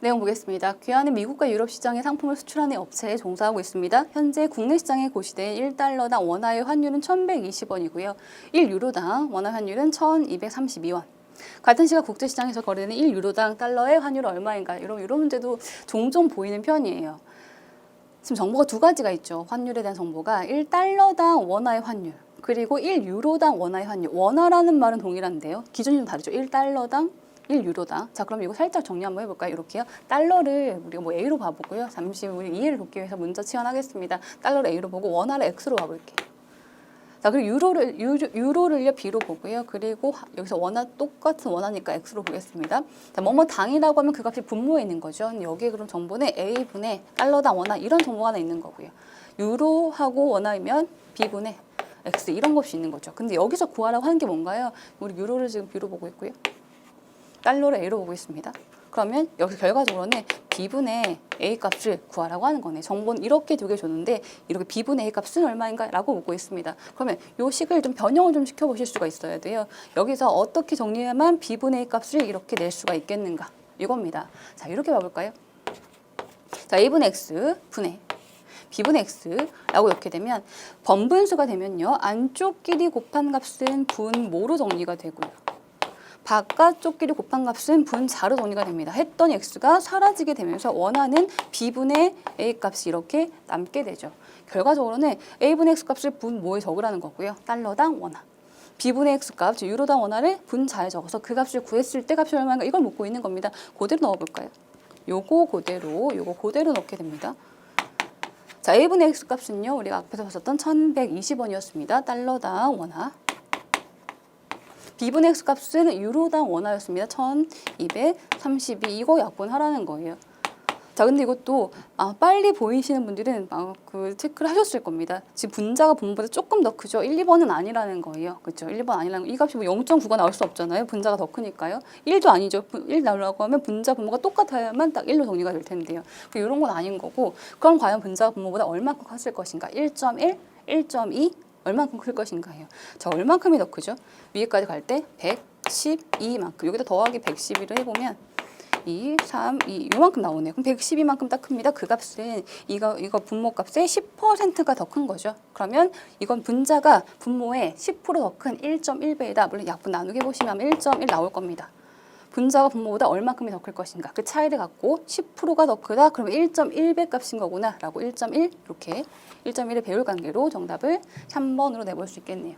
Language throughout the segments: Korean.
내용 보겠습니다. 귀하는 미국과 유럽 시장에 상품을 수출하는 업체에 종사하고 있습니다. 현재 국내 시장에 고시된 1달러당 원화의 환율은 1,120원이고요. 1유로당 원화 환율은 1,232원. 같은 시각 국제 시장에서 거래되는 1유로당 달러의 환율 얼마인가? 이런 이런 문제도 종종 보이는 편이에요. 지금 정보가 두 가지가 있죠. 환율에 대한 정보가 1달러당 원화의 환율 그리고 1유로당 원화의 환율. 원화라는 말은 동일한데요. 기준이 좀 다르죠. 1달러당 1유로당. 자, 그럼 이거 살짝 정리 한번 해볼까요? 이렇게요. 달러를 우리가 뭐 A로 봐보고요. 잠시 우리 이해를 돕기 위해서 문자 치환하겠습니다. 달러를 A로 보고 원화를 X로 봐볼게요. 자, 그리고 유로를 유로, 유로를요 B로 보고요. 그리고 하- 여기서 원화 똑같은 원화니까 X로 보겠습니다. 자, 뭐뭐 당이라고 하면 그 값이 분모에 있는 거죠. 여기에 그럼 정보는 A 분의 달러당 원화 이런 정보가 하나 있는 거고요. 유로하고 원화이면 B 분의 X 이런 것이 있는 거죠. 근데 여기서 구하라고 하는 게 뭔가요? 우리 유로를 지금 B로 보고 있고요. 달러를 A로 보고 있습니다. 그러면 여기서 결과적으로는 B분의 A 값을 구하라고 하는 거네. 정보는 이렇게 두 개 줬는데 이렇게 B분의 A 값은 얼마인가? 라고 묻고 있습니다. 그러면 요 식을 좀 변형을 좀 시켜보실 수가 있어야 돼요. 여기서 어떻게 정리해야만 B분의 A 값을 이렇게 낼 수가 있겠는가? 이겁니다. 자, 이렇게 봐볼까요? 자, A분의 X 분의 B분의 X라고 이렇게 되면 번분수가 되면요. 안쪽 끼리 곱한 값은 분모로 정리가 되고요. 바깥쪽끼리 곱한 값은 분자로 정리가 됩니다. 했던 x가 사라지게 되면서 원하는 b분의 a 값이 이렇게 남게 되죠. 결과적으로는 a분의 x 값을 분 모에 적으라는 거고요. 달러당 원화. b분의 x 값, 즉 유로당 원화를 분자에 적어서 그 값을 구했을 때 값이 얼마인가 이걸 묻고 있는 겁니다. 그대로 넣어볼까요? 요거 그대로, 요거 그대로 넣게 됩니다. 자, a분의 x 값은요. 우리가 앞에서 봤었던 1120원이었습니다. 달러당 원화. B분의 X 값은 유로당 원화였습니다. 1232 이거 약분하라는 거예요. 자, 근데 이것도 아, 빨리 보이시는 분들은 아, 그 체크를 하셨을 겁니다. 지금 분자가 분모보다 조금 더 크죠. 1, 2번은 아니라는 거예요. 그렇죠? 1, 2번 아니라는 거. 이 값이 뭐 0.9가 나올 수 없잖아요. 분자가 더 크니까요. 1도 아니죠. 1 나오려고 하면 분자 분모가 똑같아야만 딱 1로 정리가 될 텐데요. 이런 건 아닌 거고 그럼 과연 분자가 분모보다 얼마큼 컸을 것인가? 1.1, 1.2 얼만큼 클 것인가요? 자, 얼만큼이 더 크죠? 위에까지 갈 때 112만큼. 여기다 더하기 112를 해보면 2, 3, 2 요만큼 나오네요. 그럼 112만큼 딱 큽니다. 그 값은 이거 이거 분모 값의 10%가 더 큰 거죠. 그러면 이건 분자가 분모의 10%더 큰 1.1배이다. 물론 약분 나누기 해보시면 1.1 나올 겁니다. 분자가 분모보다 얼마큼이 더 클 것인가? 그 차이를 갖고 10%가 더 크다? 그러면 1.1배 값인 거구나. 라고 1.1 이렇게 1.1의 배율 관계로 정답을 3번으로 내볼 수 있겠네요.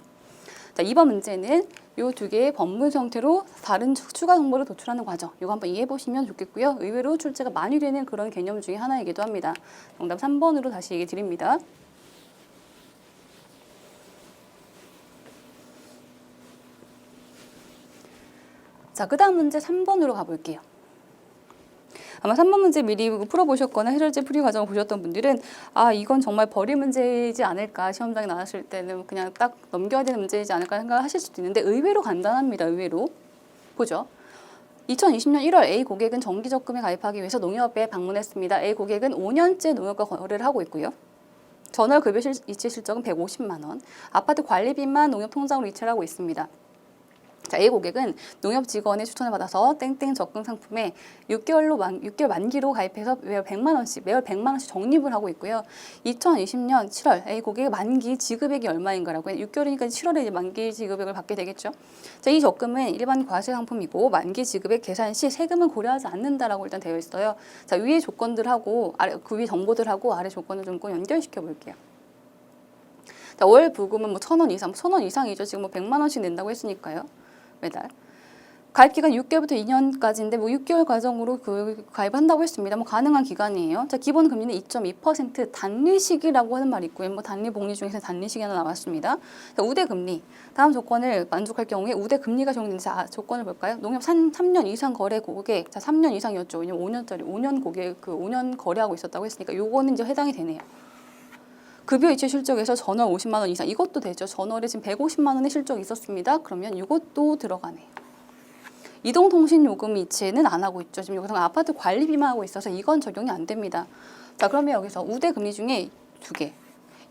자 2번 문제는 이 두 개의 법문 형태로 다른 추- 추가 정보를 도출하는 과정. 이거 한번 이해해 보시면 좋겠고요. 의외로 출제가 많이 되는 그런 개념 중에 하나이기도 합니다. 정답 3번으로 다시 얘기 드립니다 자, 그 다음 문제 3번으로 가볼게요. 아마 3번 문제 미리 풀어보셨거나 해설제 풀이 과정을 보셨던 분들은 아 이건 정말 버릴 문제이지 않을까 시험장에 나왔을 때는 그냥 딱 넘겨야 되는 문제이지 않을까 생각하실 수도 있는데 의외로 간단합니다. 의외로 보죠. 2020년 1월 A 고객은 정기 적금에 가입하기 위해서 농협에 방문했습니다. A 고객은 5년째 농협과 거래를 하고 있고요. 전월 급여 실- 이체 실적은 150만 원, 아파트 관리비만 농협 통장으로 이체를 하고 있습니다. 자, A 고객은 농협 직원의 추천을 받아서 땡땡 적금 상품에 6개월로 만, 6개월 만기로 가입해서 매월 100만 원씩 매월 100만 원씩 적립을 하고 있고요. 2020년 7월 A 고객의 만기 지급액이 얼마인가라고 해요. 6개월이니까 7월에 이제 만기 지급액을 받게 되겠죠. 자, 이 적금은 일반 과세 상품이고 만기 지급액 계산 시 세금을 고려하지 않는다라고 일단 되어 있어요. 자, 위에 조건들하고 아래 그 위에 정보들하고 아래 조건을 좀꼭 연결시켜 볼게요. 자, 월 부금은 뭐 천 원 이상, 천 원 이상이죠. 지금 뭐 100만 원씩 낸다고 했으니까요. 매달. 가입 기간 6개월부터 2년까지인데 뭐 6개월 과정으로 그 가입한다고 했습니다. 뭐 가능한 기간이에요. 자, 기본 금리는 2.2% 단리식이라고 하는 말이 있고요. 뭐 단리 복리 중에서 단리식이 하나 나왔습니다. 자, 우대 금리. 다음 조건을 만족할 경우에 우대 금리가 적용되는 자, 조건을 볼까요? 농협 3, 3년 이상 거래 고객. 자, 3년 이상이었죠. 왜냐면 5년짜리 5년 고객 그 5년 거래하고 있었다고 했으니까 요거는 이제 해당이 되네요. 급여 이체 실적에서 전월 50만 원 이상 이것도 되죠. 전월에 지금 150만 원의 실적이 있었습니다. 그러면 이것도 들어가네요. 이동통신 요금 이체는 안 하고 있죠. 지금 여기서 아파트 관리비만 하고 있어서 이건 적용이 안 됩니다. 자, 그러면 여기서 우대 금리 중에 두 개.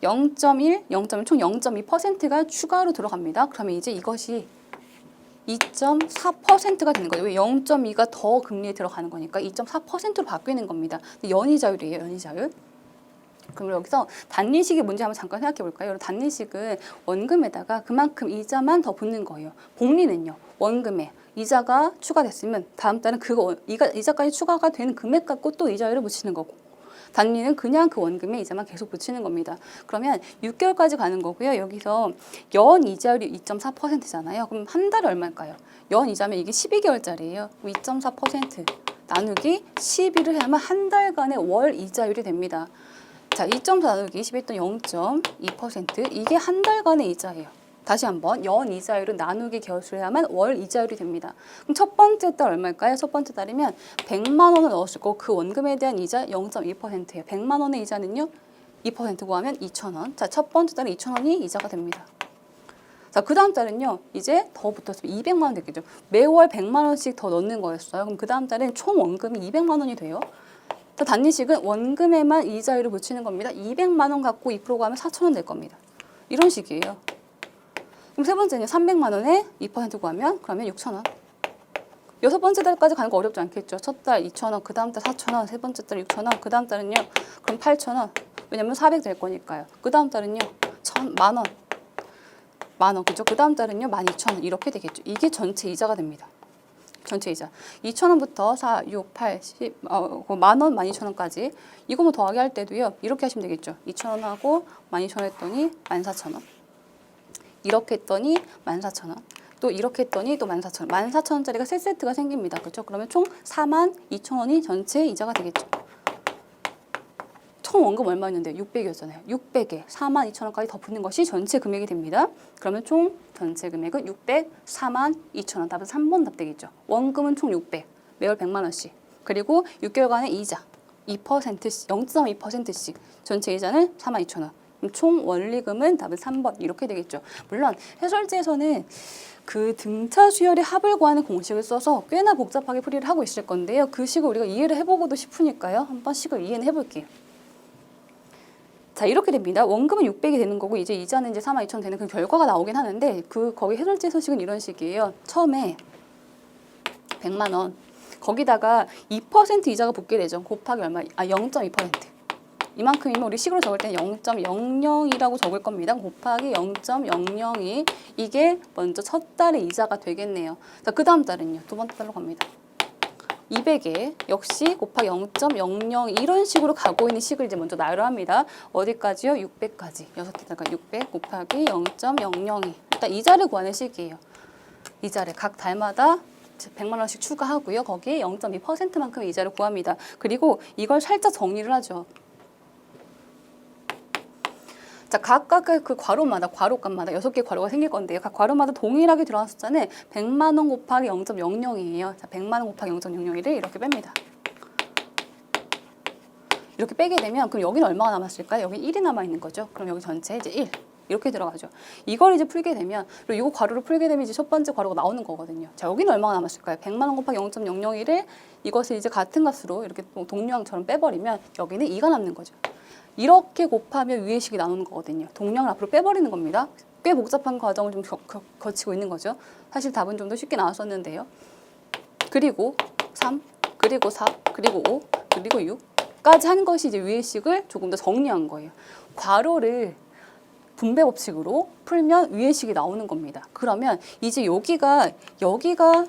0.1, 0.1, 총 0.2%가 추가로 들어갑니다. 그러면 이제 이것이 2.4%가 되는 거예요. 왜 0.2가 더 금리에 들어가는 거니까 2.4%로 바뀌는 겁니다. 연이자율이에요, 연이자율. 그럼 여기서 단리식이 뭔지 한번 잠깐 생각해 볼까요? 여러분 단리식은 원금에다가 그만큼 이자만 더 붙는 거예요. 복리는요. 원금에 이자가 추가됐으면 다음 달은 이가 이자까지 추가가 되는 금액 갖고 또 이자율을 붙이는 거고 단리는 그냥 그 원금에 이자만 계속 붙이는 겁니다. 그러면 6개월까지 가는 거고요. 여기서 연 이자율이 2.4%잖아요. 그럼 한 달에 얼마일까요? 연 이자면 이게 12개월짜리예요. 2.4% 나누기 12를 해야만 한 달간의 월 이자율이 됩니다. 자, 2.4 나누기 21도 0.2% 이게 한 달간의 이자예요. 다시 한번 연 이자율은 나누기 개월수를 해야만 월 이자율이 됩니다. 그럼 첫 번째 달 얼마일까요? 첫 번째 달이면 100만 원을 넣었을 거고 그 원금에 대한 이자 0.2%예요. 100만 원의 이자는요. 2% 구하면 2,000원. 자, 첫 번째 달에 2,000원이 이자가 됩니다. 자, 그 다음 달은요, 이제 더 붙었으면 200만 원 됐겠죠. 매월 100만 원씩 더 넣는 거였어요. 그럼 그 다음 달엔 총 원금이 200만 원이 돼요. 자, 단리식은 원금에만 이자율을 붙이는 겁니다. 200만 원 갖고 2% 가면 4천 원될 겁니다. 이런 식이에요. 그럼 세 번째는 300만 원에 2% 구하면 그러면 6천 원. 여섯 번째 달까지 가는 거 어렵지 않겠죠. 첫 달 2천 원, 그 다음 달 4천 원, 세 번째 달 6천 원, 그 다음 달은요. 그럼 8천 원. 왜냐면 400 될 거니까요. 그 다음 달은요. 천, 만 원. 만 원, 그죠? 그 다음 달은요. 12,000원. 이렇게 되겠죠. 이게 전체 이자가 됩니다. 전체 이자. 2,000원부터 4, 6, 8, 10, 어, 그만 원, 12,000원까지. 이거 뭐 더하기 할 때도요. 이렇게 하시면 되겠죠. 2,000원하고 12,000원 했더니 14,000원. 이렇게 했더니 14,000원. 또 이렇게 했더니 또 14,000원. 14,000원짜리가 세 세트가 생깁니다. 그렇죠? 그러면 총 42,000원이 전체 이자가 되겠죠. 총 원금 얼마였는데요? 600이었잖아요. 600에 42,000원까지 더 붙는 것이 전체 금액이 됩니다. 그러면 총 전체 금액은 600, 42,000원. 답은 3번 답 되겠죠. 원금은 총 600, 매월 100만 원씩. 그리고 6개월간의 이자 2%씩, 0.2%씩. 전체 이자는 42,000원. 그럼 총 원리금은 답은 3번 이렇게 되겠죠. 물론 해설지에서는 그 등차 수열의 합을 구하는 공식을 써서 꽤나 복잡하게 풀이를 하고 있을 건데요. 그 식을 우리가 이해를 해보고도 싶으니까요. 한번 식을 이해는 해볼게요. 자 이렇게 됩니다. 원금은 600이 되는 거고 이제 이자는 이제 4만 2천 되는 그 결과가 나오긴 하는데 그 거기 해설지 소식은 이런 식이에요. 처음에 100만 원 거기다가 2% 이자가 붙게 되죠. 곱하기 얼마? 아 0.2%. 이만큼이면 우리 식으로 적을 때는 0.00이라고 적을 겁니다. 곱하기 0.002 이게 먼저 첫 달의 이자가 되겠네요. 자, 그 다음 달은요. 두 번째 달로 갑니다. 200에 역시 곱하기 0.00 이런 식으로 가고 있는 식을 이제 먼저 나열합니다. 어디까지요? 600까지. 여섯 개다가 600 곱하기 0.002. 일단 이자를 구하는 식이에요. 이자를 각 달마다 100만 원씩 추가하고요. 거기에 0.2%만큼 이자를 구합니다. 그리고 이걸 살짝 정리를 하죠. 자, 각각의 그 괄호마다 괄호값마다 여섯 개 괄호가 생길 건데요. 각 괄호마다 동일하게 들어간 숫자는 100만 원 곱하기 0.00이에요. 자, 100만 원 곱하기 0.00를 이렇게 뺍니다. 이렇게 빼게 되면 그럼 여기는 얼마가 남았을까요? 여기 1이 남아 있는 거죠. 그럼 여기 전체 이제 1 이렇게 들어가죠. 이걸 이제 풀게 되면 그리고 이거 괄호를 풀게 되면 이제 첫 번째 괄호가 나오는 거거든요. 자, 여기는 얼마가 남았을까요? 100만 원 곱하기 0.001을 이것을 이제 같은 값으로 이렇게 동류항처럼 빼버리면 여기는 2가 남는 거죠. 이렇게 곱하면 위의 식이 나오는 거거든요. 동량을 앞으로 빼버리는 겁니다. 꽤 복잡한 과정을 좀 거, 거, 거치고 있는 거죠. 사실 답은 좀 더 쉽게 나왔었는데요. 그리고 3, 그리고 4, 그리고 5, 그리고 6까지 한 것이 이제 위의 식을 조금 더 정리한 거예요. 괄호를 분배 법칙으로 풀면 위의 식이 나오는 겁니다. 그러면 이제 여기가 여기가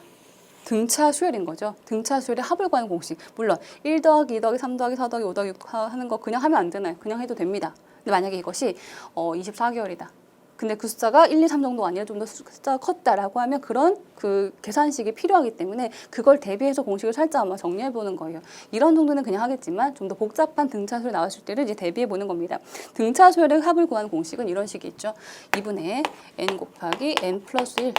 등차 수열인 거죠. 등차 수열의 합을 구하는 공식. 물론 1 더하기 2 더하기 3 더하기 4 더하기 5 더하기 6 하는 거 그냥 하면 안 되나요? 그냥 해도 됩니다. 근데 만약에 이것이 어 24개월이다. 근데 그 숫자가 1, 2, 3 정도가 아니라 좀 더 숫자가 컸다라고 하면 그런 그 계산식이 필요하기 때문에 그걸 대비해서 공식을 살짝 한번 정리해 보는 거예요. 이런 정도는 그냥 하겠지만 좀 더 복잡한 등차수열 나왔을 때를 이제 대비해 보는 겁니다. 등차수열의 합을 구하는 공식은 이런 식이 있죠. 2분의 n 곱하기 n 플러스 1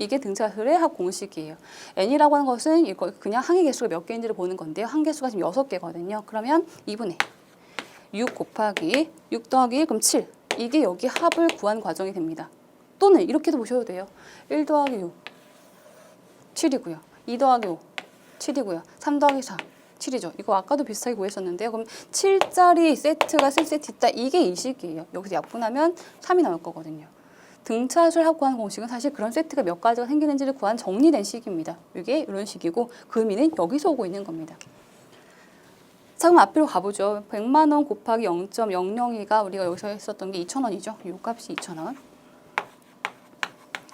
이게 등차수열의 합 공식이에요. n이라고 하는 것은 이거 그냥 항의 개수가 몇 개인지를 보는 건데요. 항 개수가 지금 여섯 개거든요. 그러면 2분의 6 곱하기 6 더하기 1 그럼 7. 이게 여기 합을 구한 과정이 됩니다. 또는 이렇게도 보셔도 돼요. 1 더하기 6 7이고요. 2 더하기 5 7이고요. 3 더하기 4 7이죠. 이거 아까도 비슷하게 구했었는데요. 그럼 7짜리 세트가 3세트 있다. 이게 이 식이에요. 여기서 약분하면 3이 나올 거거든요. 등차수를 구한 공식은 사실 그런 세트가 몇 가지가 생기는지를 구한 정리된 식입니다. 이게 이런 식이고 그 의미는 여기서 오고 있는 겁니다. 자 그럼 앞으로 가보죠. 100만 원 곱하기 0.002가 우리가 여기서 했었던 게 2,000원이죠. 이 값이 2,000원.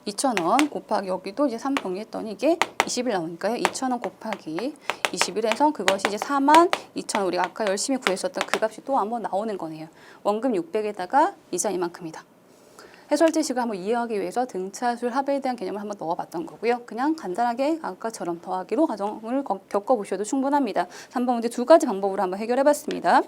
2,000원 곱하기 여기도 이제 3 정리했더니 이게 20일 나오니까요. 2,000원 곱하기 21에서 그것이 이제 4만 2,000원 우리가 아까 열심히 구했었던 그 값이 또 한번 나오는 거네요. 원금 600에다가 이자 이만큼이다. 해설제식을 한번 이해하기 위해서 등차술 합에 대한 개념을 한번 넣어봤던 거고요. 그냥 간단하게 아까처럼 더하기로 과정을 겪어보셔도 충분합니다. 3번 문제 두 가지 방법으로 한번 해결해봤습니다.